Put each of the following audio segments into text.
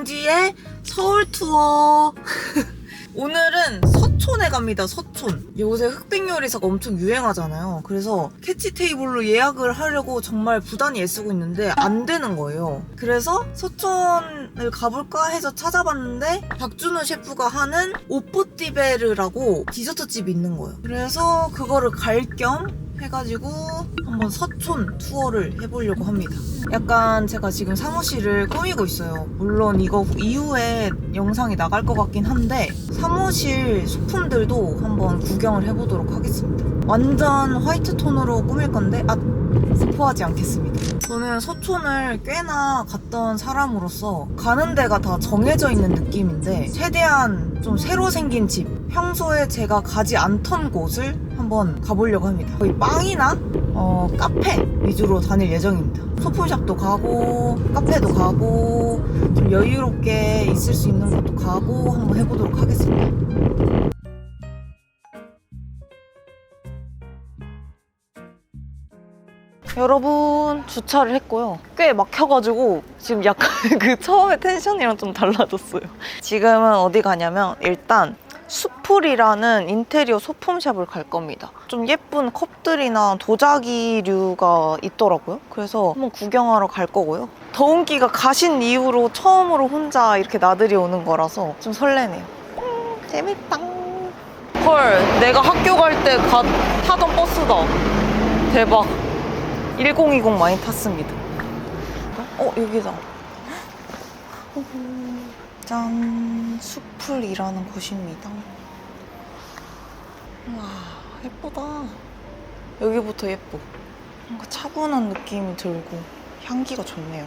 정지의 서울 투어. 오늘은 서촌에 갑니다. 서촌. 요새 흑백 요리사가 엄청 유행하잖아요. 그래서 캐치 테이블로 예약을 하려고 정말 부단히 애쓰고 있는데 안 되는 거예요. 그래서 서촌을 가볼까 해서 찾아봤는데 박준호 셰프가 하는 오뽀띠베르라고 디저트 집이 있는 거예요. 그래서 그거를 갈겸 해가지고 한번 서촌 투어를 해보려고 합니다. 약간 제가 지금 사무실을 꾸미고 있어요. 물론 이거 이후에 영상이 나갈 것 같긴 한데 사무실 소품들도 한번 구경을 해보도록 하겠습니다. 완전 화이트 톤으로 꾸밀 건데 아 스포하지 않겠습니다. 저는 서촌을 꽤나 갔던 사람으로서 가는 데가 다 정해져 있는 느낌인데 최대한 좀 새로 생긴 집 평소에 제가 가지 않던 곳을 한번 가보려고 합니다. 거의 빵이나 어, 카페 위주로 다닐 예정입니다. 소품샵도 가고 카페도 가고 좀 여유롭게 있을 수 있는 곳도 가고 한번 해보도록 하겠습니다. 여러분 주차를 했고요. 꽤 막혀가지고 지금 약간 그 처음에 텐션이랑 좀 달라졌어요. 지금은 어디 가냐면 일단 수풀이라는 인테리어 소품샵을 갈 겁니다. 좀 예쁜 컵들이나 도자기류가 있더라고요. 그래서 한번 구경하러 갈 거고요. 더운기가 가신 이후로 처음으로 혼자 이렇게 나들이 오는 거라서 좀 설레네요. 음, 재밌다. 헐, 내가 학교 갈 때 타던 버스다. 대박. 1020 많이 탔습니다. 어, 여기다. 짠, 수풀이라는 곳입니다. 와, 예쁘다. 여기부터 예뻐. 뭔가 차분한 느낌이 들고 향기가 좋네요.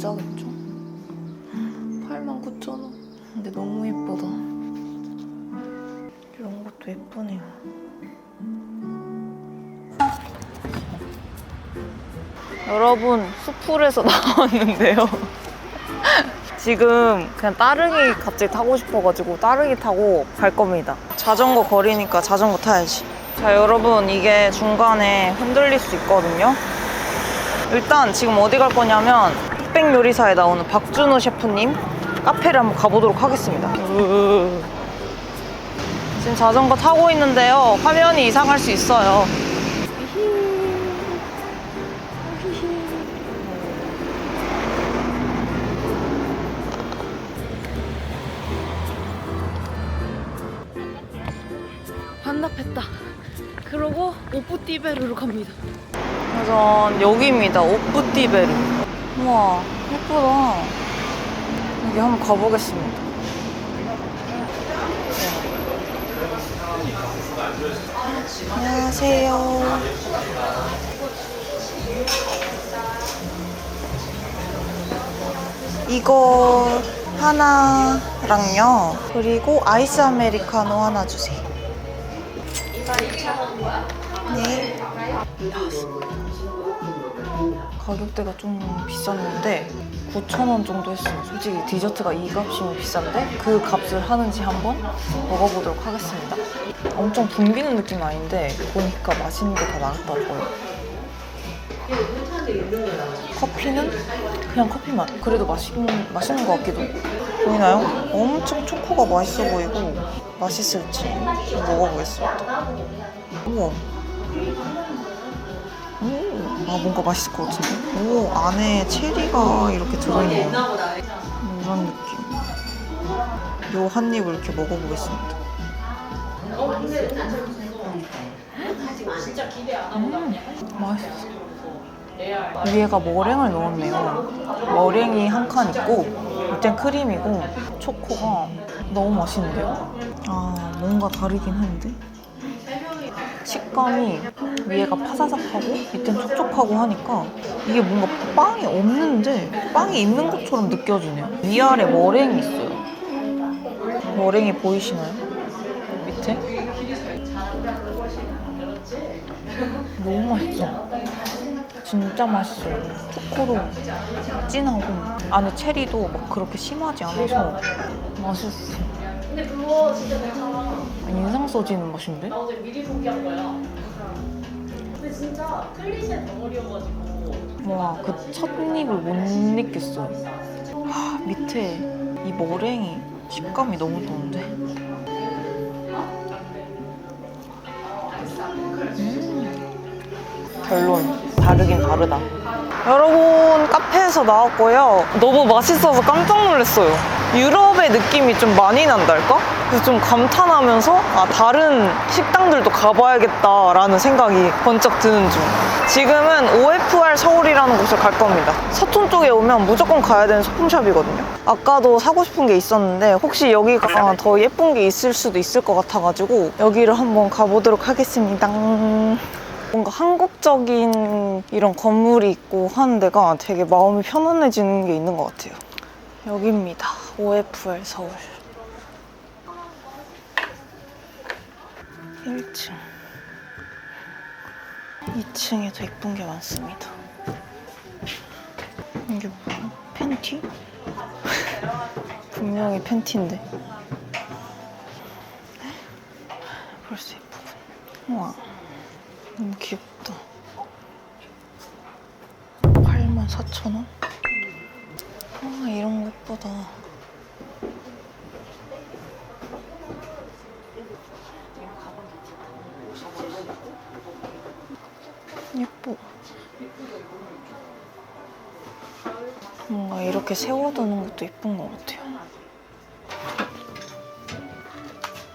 비싸겠죠? 89,000원. 근데 너무 예쁘다. 이런 것도 예쁘네요. 여러분 수풀에서 나왔는데요. 지금 그냥 따릉이 갑자기 타고 싶어가지고 따릉이 타고 갈 겁니다. 자전거 거리니까 자전거 타야지. 자 여러분 이게 중간에 흔들릴 수 있거든요. 일단 지금 어디 갈 거냐면 흑백 요리사에 나오는 박준호 셰프님 카페를 한번 가보도록 하겠습니다. 지금 자전거 타고 있는데요. 화면이 이상할 수 있어요. 반납했다. 그러고 오프티베르로 갑니다. 짜잔, 여기입니다. 오프티베르. 우와, 예쁘다. 여기 한번 가보겠습니다. 안녕하세요. 이거 하나랑요. 그리고 아이스 아메리카노 하나 주세요. 네. 가격대가 좀 비쌌는데 9,000원 정도 했어요. 솔직히 디저트가 이 값이면 비싼데 그 값을 하는지 한번 먹어보도록 하겠습니다. 엄청 붐비는 느낌 아닌데 보니까 맛있는 게 다 나왔더라고요. 커피는 그냥 커피 맛. 그래도 맛있는, 맛있는 것 같기도. 보이나요? 엄청 초코가 맛있어 보이고 맛있을지 먹어보겠습니다. 우와. 오, 아 뭔가 맛있을 것 같은데? 오, 안에 체리가 이렇게 들어있네요. 이런 느낌. 요 한 입을 이렇게 먹어보겠습니다. 음, 맛있어. 위에가 머랭을 넣었네요. 머랭이 한 칸 있고, 밑엔 크림이고, 초코가 너무 맛있는데요? 아, 뭔가 다르긴 한데? 식감이 위에가 파사삭하고, 밑엔 촉촉하고 하니까, 이게 뭔가 빵이 없는데, 빵이 있는 것처럼 느껴지네요. 위아래 머랭이 있어요. 머랭이 보이시나요? 밑에? 너무 맛있어. 진짜 맛있어요. 초코도 진하고 안에 체리도 막 그렇게 심하지 않아서 맛있어. 근데 그거 진짜 괜찮아. 인상 써지는 맛인데? 나 어제 미리 포기한 거야. 근데 진짜 클리셰 덩어리여가지고. 와, 그 첫 입을 못 느꼈어. 하, 밑에 이 머랭이 식감이 너무 좋은데? 음. 별론. 다르긴 다르다. 여러분, 카페에서 나왔고요. 너무 맛있어서 깜짝 놀랐어요. 유럽의 느낌이 좀 많이 난달까? 그래서 좀 감탄하면서, 아, 다른 식당들도 가봐야겠다라는 생각이 번쩍 드는 중. 지금은 OFR 서울이라는 곳을 갈 겁니다. 서촌 쪽에 오면 무조건 가야 되는 소품샵이거든요. 아까도 사고 싶은 게 있었는데 혹시 여기가 더 예쁜 게 있을 수도 있을 것 같아가지고 여기를 한번 가보도록 하겠습니다. 뭔가 한국적인 이런 건물이 있고 하는 데가 되게 마음이 편안해지는 게 있는 것 같아요. 여기입니다. OFR 서울. 1층. 2층에도 예쁜 게 많습니다. 이게 뭐야? 팬티? 분명히 팬티인데. 벌써 예쁘군. 우와. 너무 귀엽다. 84,000원? 아, 이런 거 예쁘다. 예뻐. 뭔가 이렇게 세워두는 것도 예쁜 것 같아요.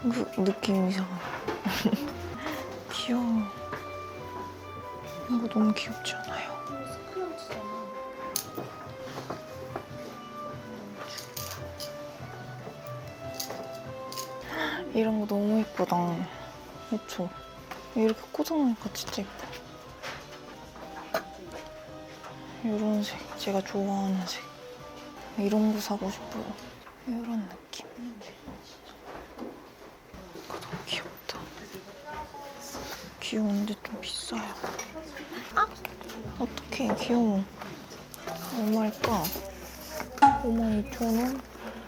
그 느낌 이상해. 귀여워. 이거 너무 귀엽지 않아요? 이런 거 너무 예쁘다. 그쵸? 이렇게 꽂아놓으니까 진짜 예뻐. 이런 색, 제가 좋아하는 색. 이런 거 사고 싶어요. 이런 느낌. 너무 귀엽다. 귀여운데 좀 비싸요. 아! 어떡해, 귀여워. 얼마일까? 52,000원?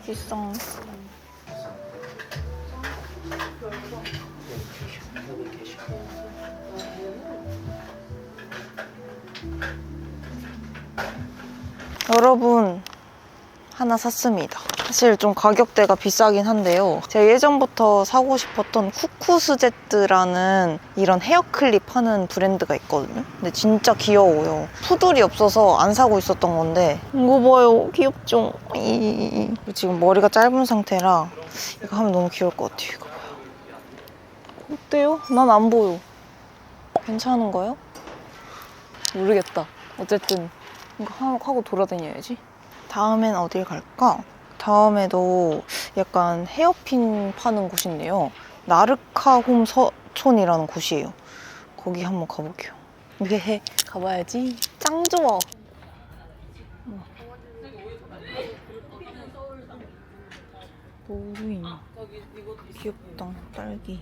비싸. 여러분 하나 샀습니다. 사실 좀 가격대가 비싸긴 한데요. 제가 예전부터 사고 싶었던 쿠쿠스제트라는 이런 헤어클립 하는 브랜드가 있거든요. 근데 진짜 귀여워요. 푸들이 없어서 안 사고 있었던 건데 이거 봐요. 귀엽죠? 이- 지금 머리가 짧은 상태라 이거 하면 너무 귀여울 것 같아요. 이거 봐요. 어때요? 난 안 보여. 괜찮은 거요? 모르겠다. 어쨌든 이거 하고 돌아다녀야지. 다음엔 어딜 갈까? 다음에도 약간 헤어핀 파는 곳인데요. 나르카홈 서촌이라는 곳이에요. 거기 한번 가볼게요. 네, 가봐야지. 짱 좋아. 노루인. 귀엽다. 딸기.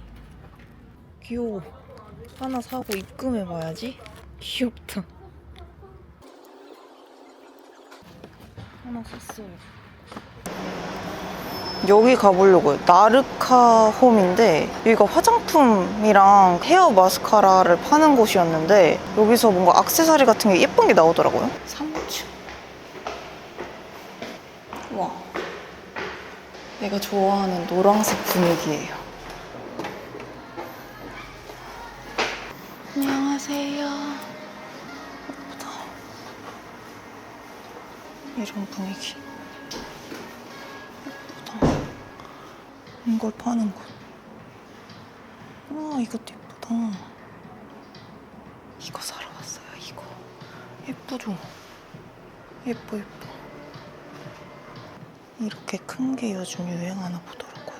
귀여워. 하나 사고 입금해봐야지. 귀엽다. 하나 샀어요. 여기 가보려고요. 나르카 홈인데 여기가 화장품이랑 헤어 마스카라를 파는 곳이었는데 여기서 뭔가 악세사리 같은 게 예쁜 게 나오더라고요. 3층. 와. 내가 좋아하는 노란색 분위기예요. 이런 분위기. 예쁘다. 이걸 파는 곳. 와, 이것도 예쁘다. 이거 사러 왔어요, 이거. 예쁘죠? 예뻐, 예뻐. 이렇게 큰 게 요즘 유행하나 보더라고요.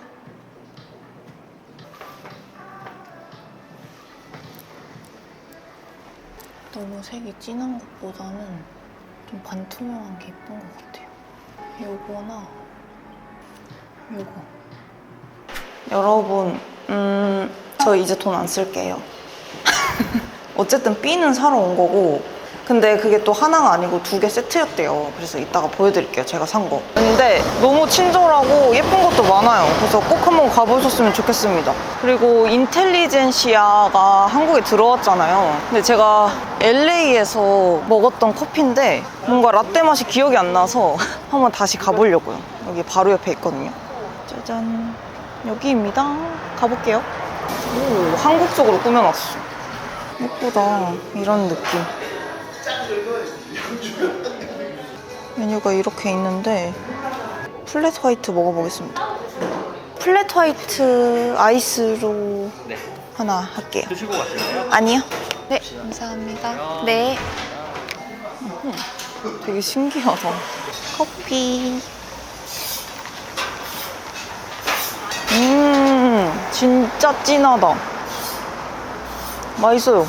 너무 색이 진한 것보다는 좀 반투명한 게 예쁜 것 같아요. 요거나 요거. 여러분, 음, 저 이제 돈 안 쓸게요. 어쨌든 B는 사러 온 거고, 근데 그게 또 하나가 아니고 두 개 세트였대요. 그래서 이따가 보여드릴게요. 제가 산 거. 근데 너무 친절하고 예쁜 것도 많아요. 그래서 꼭 한번 가보셨으면 좋겠습니다. 그리고 인텔리젠시아가 한국에 들어왔잖아요. 근데 제가 LA에서 먹었던 커피인데 뭔가 라떼 맛이 기억이 안 나서 한번 다시 가보려고요. 여기 바로 옆에 있거든요. 짜잔. 여기입니다. 가볼게요. 오, 한국 적으로 꾸며놨어. 예쁘다. 이런 느낌. 메뉴가 이렇게 있는데 플랫 화이트 먹어보겠습니다. 플랫 화이트 아이스로 네. 하나 할게요. 드시고 가실래요? 아니요. 네, 감사합니다. 네. 음, 되게 신기하다. 커피. 음, 진짜 진하다. 맛있어요.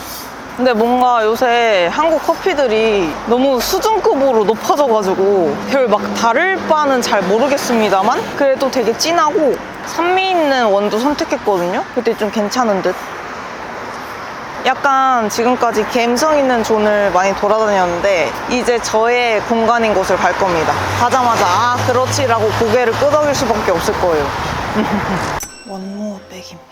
근데 뭔가 요새 한국 커피들이 너무 수준급으로 높아져가지고 별 막 다를 바는 잘 모르겠습니다만 그래도 되게 진하고 산미 있는 원두 선택했거든요. 그때 좀 괜찮은 듯. 약간 지금까지 감성 있는 존을 많이 돌아다녔는데 이제 저의 공간인 곳을 갈 겁니다. 가자마자 아 그렇지라고 고개를 끄덕일 수밖에 없을 거예요. 원모어 백입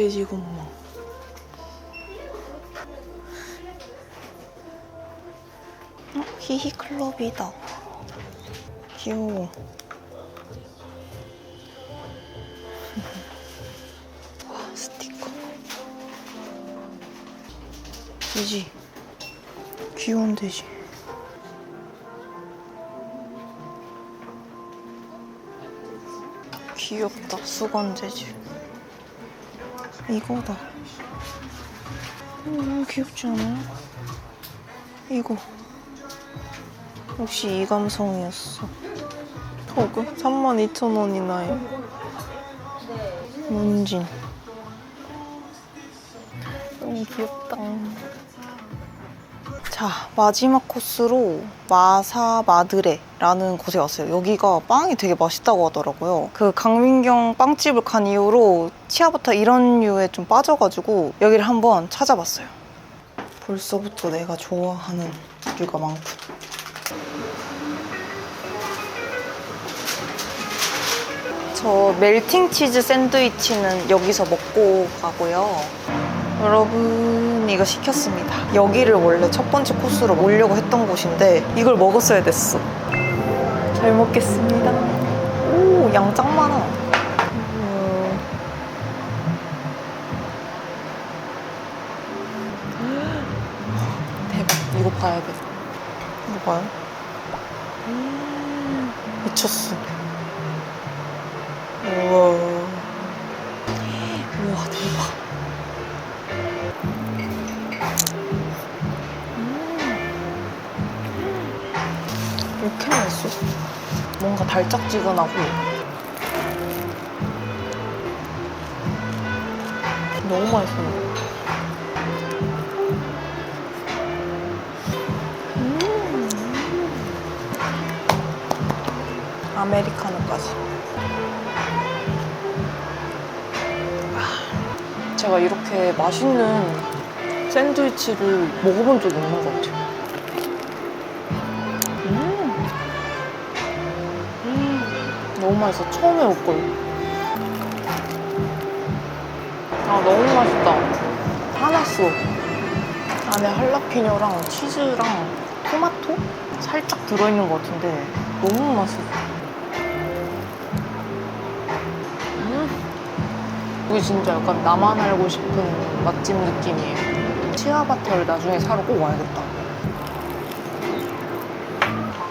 돼지 곤망. 어, 히히 클럽이다. 귀여워. 와, 스티커. 돼지. 귀여운 돼지. 귀엽다, 수건 재질. 이거다. 음, 귀엽지 않아요? 이거. 역시 이 감성이었어. 토그 32,000원이나요. 문진. 너무 귀엽다. 자, 마지막 코스로 마사 마드레 라는 곳에 왔어요. 여기가 빵이 되게 맛있다고 하더라고요. 그 강민경 빵집을 간 이후로 치아부터 이런 류에 좀 빠져가지고 여기를 한번 찾아봤어요. 벌써부터 내가 좋아하는 류가 많고. 저 멜팅 치즈 샌드위치는 여기서 먹고 가고요. 여러분 이거 시켰습니다. 여기를 원래 첫 번째 코스로 오려고 했던 곳인데 이걸 먹었어야 됐어. 잘 먹겠습니다. 오, 양짱 많아. 음. 대박. 이거 봐야겠다. 이거 봐요. 음, 미쳤어. 달짝지근하고 너무 맛있어. 음. 아메리카노까지. 아, 제가 이렇게 맛있는 샌드위치를 먹어본 적이 없는 것 같아요. 너무 맛있어. 처음에 먹걸. 아, 너무 맛있다. 화났어. 안에 할라피뇨랑 치즈랑 토마토? 살짝 들어있는 것 같은데 너무 맛있어. 음. 여기 진짜 약간 나만 알고 싶은 맛집 느낌이에요. 치아바타를 나중에 사러 꼭 와야겠다.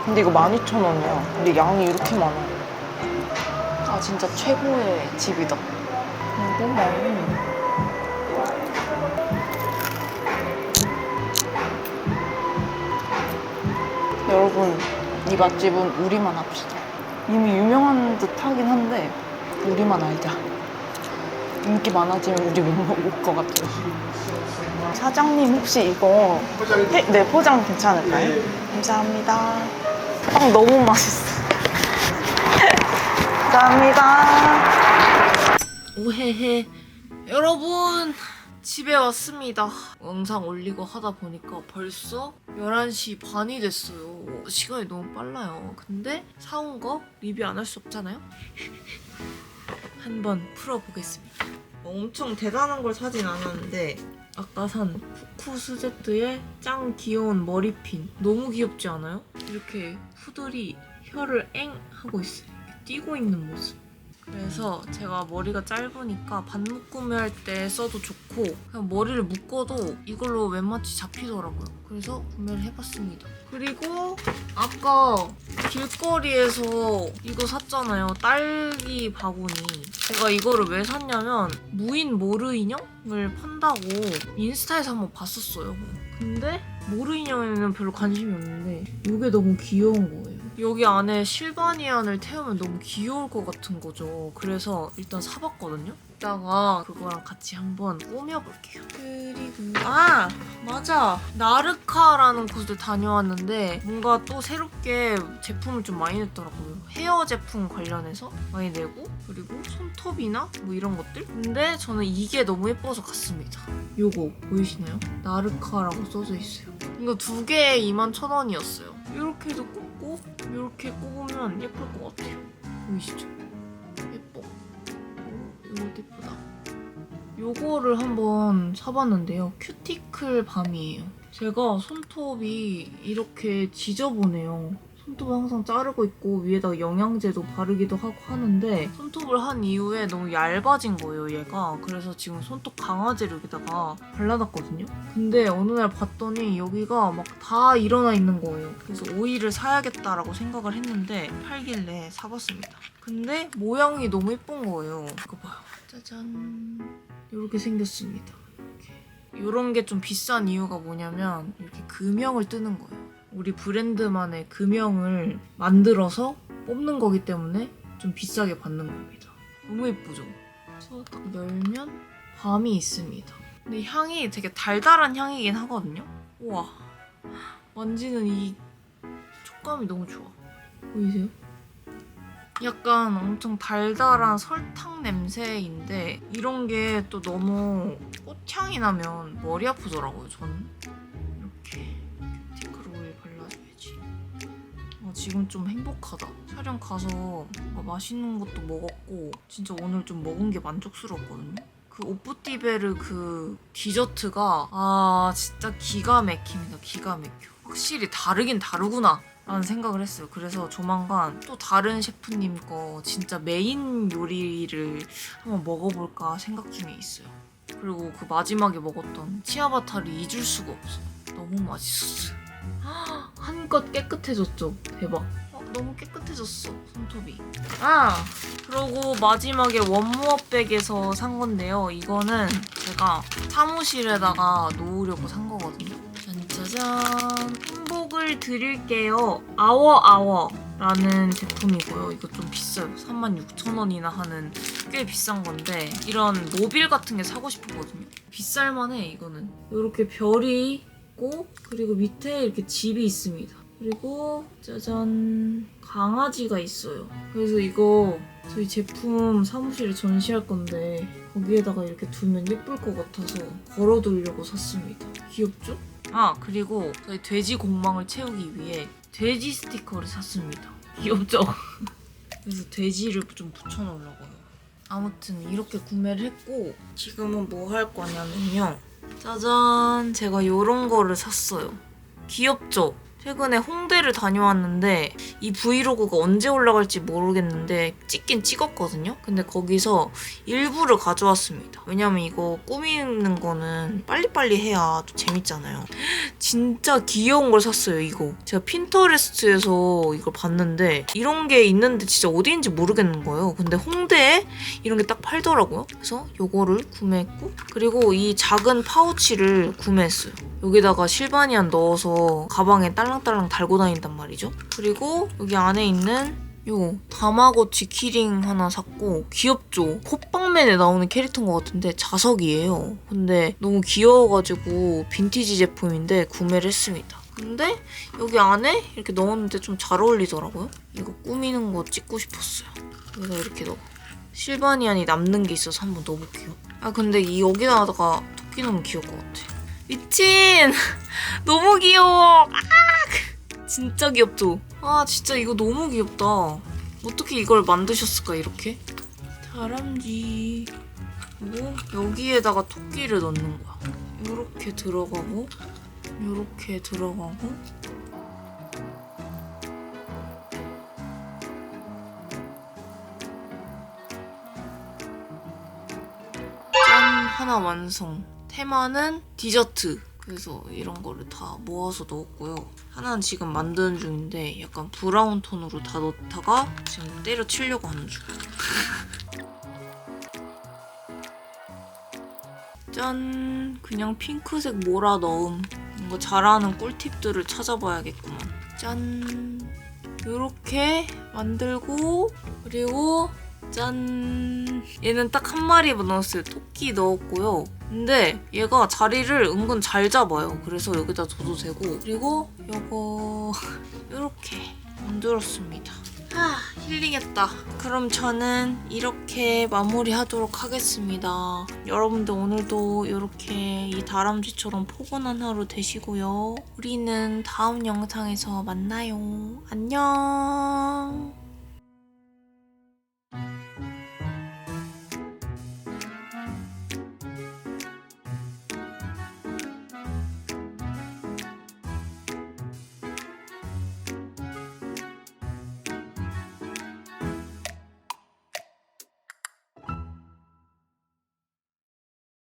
근데 이거 12,000원이야. 근데 양이 이렇게 많아. 아, 진짜 최고의 집이다. 너무 맛있네. 여러분, 이 맛집은 우리만 합시다. 이미 유명한 듯 하긴 한데, 우리만 알자. 인기 많아지면 우리 못 먹을 것 같아요. 사장님, 혹시 이거. 네, 네, 포장 괜찮을까요? 감사합니다. 빵 너무 맛있어. 감사합니다. 오해해. 여러분, 집에 왔습니다. 영상 올리고 하다 보니까 벌써 11시 반이 됐어요. 시간이 너무 빨라요. 근데 사온 거 리뷰 안 할 수 없잖아요? 한번 풀어보겠습니다. 엄청 대단한 걸 사진 않았는데 아까 산 쿠쿠 스제트의 짱 귀여운 머리핀 너무 귀엽지 않아요? 이렇게 후들이 혀를 엥 하고 있어요. 뛰고 있는 모습. 그래서 제가 머리가 짧으니까 반묶음을 할때 써도 좋고 그냥 머리를 묶어도 이걸로 웬만치 잡히더라고요. 그래서 구매를 해봤습니다. 그리고 아까 길거리에서 이거 샀잖아요. 딸기 바구니. 제가 이거를 왜 샀냐면 무인 모르 인형을 판다고 인스타에서 한번 봤었어요. 근데 모르 인형에는 별로 관심이 없는데 이게 너무 귀여운 거예요. 여기 안에 실바니안을 태우면 너무 귀여울 것 같은 거죠. 그래서 일단 사봤거든요. 이따가 그거랑 같이 한번 꾸며볼게요. 그리고 아 맞아 나르카라는 곳을 다녀왔는데 뭔가 또 새롭게 제품을 좀 많이 냈더라고요. 헤어 제품 관련해서 많이 내고 그리고 손톱이나 뭐 이런 것들. 근데 저는 이게 너무 예뻐서 갔습니다. 요거 보이시나요? 나르카라고 써져 있어요. 이거 두 개에 21,000원이었어요. 이렇게도 꽂고 이렇게 꼽으면 예쁠 것 같아요. 보이시죠? 예뻐. 이거 예쁘다. 요거를 한번 사봤는데요. 큐티클 밤이에요. 제가 손톱이 이렇게 지저분해요. 손톱을 항상 자르고 있고 위에다가 영양제도 바르기도 하고 하는데 손톱을 한 이후에 너무 얇아진 거예요 얘가. 그래서 지금 손톱 강화제를 여기다가 발라놨거든요. 근데 어느 날 봤더니 여기가 막 다 일어나 있는 거예요. 그래서 오일을 사야겠다라고 생각을 했는데 팔길래 사봤습니다. 근데 모양이 너무 예쁜 거예요. 이거 봐요. 짜잔. 이렇게 생겼습니다. 이렇게. 이런 게 좀 비싼 이유가 뭐냐면 이렇게 금형을 뜨는 거예요 우리 브랜드만의 금형을 만들어서 뽑는 거기 때문에 좀 비싸게 받는 겁니다. 너무 예쁘죠? 그래서 딱 열면 밤이 있습니다. 근데 향이 되게 달달한 향이긴 하거든요. 우와. 만지는 이 촉감이 너무 좋아. 보이세요? 약간 엄청 달달한 설탕 냄새인데 이런 게 또 너무 꽃향이 나면 머리 아프더라고요, 저는. 어, 지금 좀 행복하다. 촬영 가서 맛있는 것도 먹었고 진짜 오늘 좀 먹은 게 만족스러웠거든요. 그 오프티베르 그 디저트가 아 진짜 기가 막힙니다. 기가 막혀. 확실히 다르긴 다르구나. 라는 생각을 했어요. 그래서 조만간 또 다른 셰프님 거 진짜 메인 요리를 한번 먹어볼까 생각 중에 있어요. 그리고 그 마지막에 먹었던 치아바타를 잊을 수가 없어. 너무 맛있었어요. 한껏 깨끗해졌죠? 대박. 어, 너무 깨끗해졌어, 손톱이. 아! 그리고 마지막에 원무어백에서 산 건데요. 이거는 제가 사무실에다가 놓으려고 산 거거든요. 짠짜잔. 행복을 드릴게요. 아워 아워. 라는 제품이고요. 이거 좀 비싸요. 36,000원이나 하는 꽤 비싼 건데 이런 모빌 같은 게 사고 싶었거든요. 비쌀만해 이거는. 이렇게 별이 있고 그리고 밑에 이렇게 집이 있습니다. 그리고 짜잔 강아지가 있어요. 그래서 이거 저희 제품 사무실에 전시할 건데 거기에다가 이렇게 두면 예쁠 것 같아서 걸어두려고 샀습니다. 귀엽죠? 아 그리고 저희 돼지 공망을 채우기 위해 돼지 스티커를 샀습니다. 귀엽죠? 그래서 돼지를 좀 붙여놓으려고요. 아무튼 이렇게 구매를 했고 지금은 뭐 할 거냐면요. 짜잔 제가 요런 거를 샀어요. 귀엽죠? 최근에 홍대를 다녀왔는데 이 브이로그가 언제 올라갈지 모르겠는데 찍긴 찍었거든요. 근데 거기서 일부를 가져왔습니다. 왜냐면 이거 꾸미는 거는 빨리빨리 해야 좀 재밌잖아요. 진짜 귀여운 걸 샀어요, 이거. 제가 핀터레스트에서 이걸 봤는데 이런 게 있는데 진짜 어디인지 모르겠는 거예요. 근데 홍대에 이런 게 딱 팔더라고요. 그래서 요거를 구매했고 그리고 이 작은 파우치를 구매했어요. 여기다가 실바니안 넣어서 가방에 딸 랑딸랑 달고 다닌단 말이죠. 그리고 여기 안에 있는 요 다마고치 키링 하나 샀고 귀엽죠? 호빵맨에 나오는 캐릭터인 것 같은데 자석이에요. 근데 너무 귀여워가지고 빈티지 제품인데 구매를 했습니다. 근데 여기 안에 이렇게 넣었는데 좀 잘 어울리더라고요. 이거 꾸미는 거 찍고 싶었어요. 그래서 이렇게 넣어. 실바니안이 남는 게 있어서 한번 넣어볼게요. 아 근데 이 여기다가 토끼 넣으면 귀여울 것 같아. 미친! 너무 귀여워! 아! 진짜 귀엽죠? 아 진짜 이거 너무 귀엽다. 어떻게 이걸 만드셨을까 이렇게? 다람쥐. 그리고 여기에다가 토끼를 넣는 거야. 요렇게 들어가고 요렇게 들어가고 짠 하나 완성. 테마는 디저트. 그래서 이런 거를 다 모아서 넣었고요. 하나는 지금 만드는 중인데 약간 브라운 톤으로 다 넣다가 지금 때려치려고 하는 중. 짠! 그냥 핑크색 몰아 넣음. 뭔가 잘하는 꿀팁들을 찾아봐야겠구만. 짠! 요렇게 만들고 그리고 짠! 얘는 딱 한 마리만 넣었어요. 토끼 넣었고요. 근데 얘가 자리를 은근 잘 잡아요. 그래서 여기다 둬도 되고 그리고 요거 요렇게 만들었습니다. 아, 힐링했다. 그럼 저는 이렇게 마무리하도록 하겠습니다. 여러분들 오늘도 이렇게 이 다람쥐처럼 포근한 하루 되시고요. 우리는 다음 영상에서 만나요. 안녕.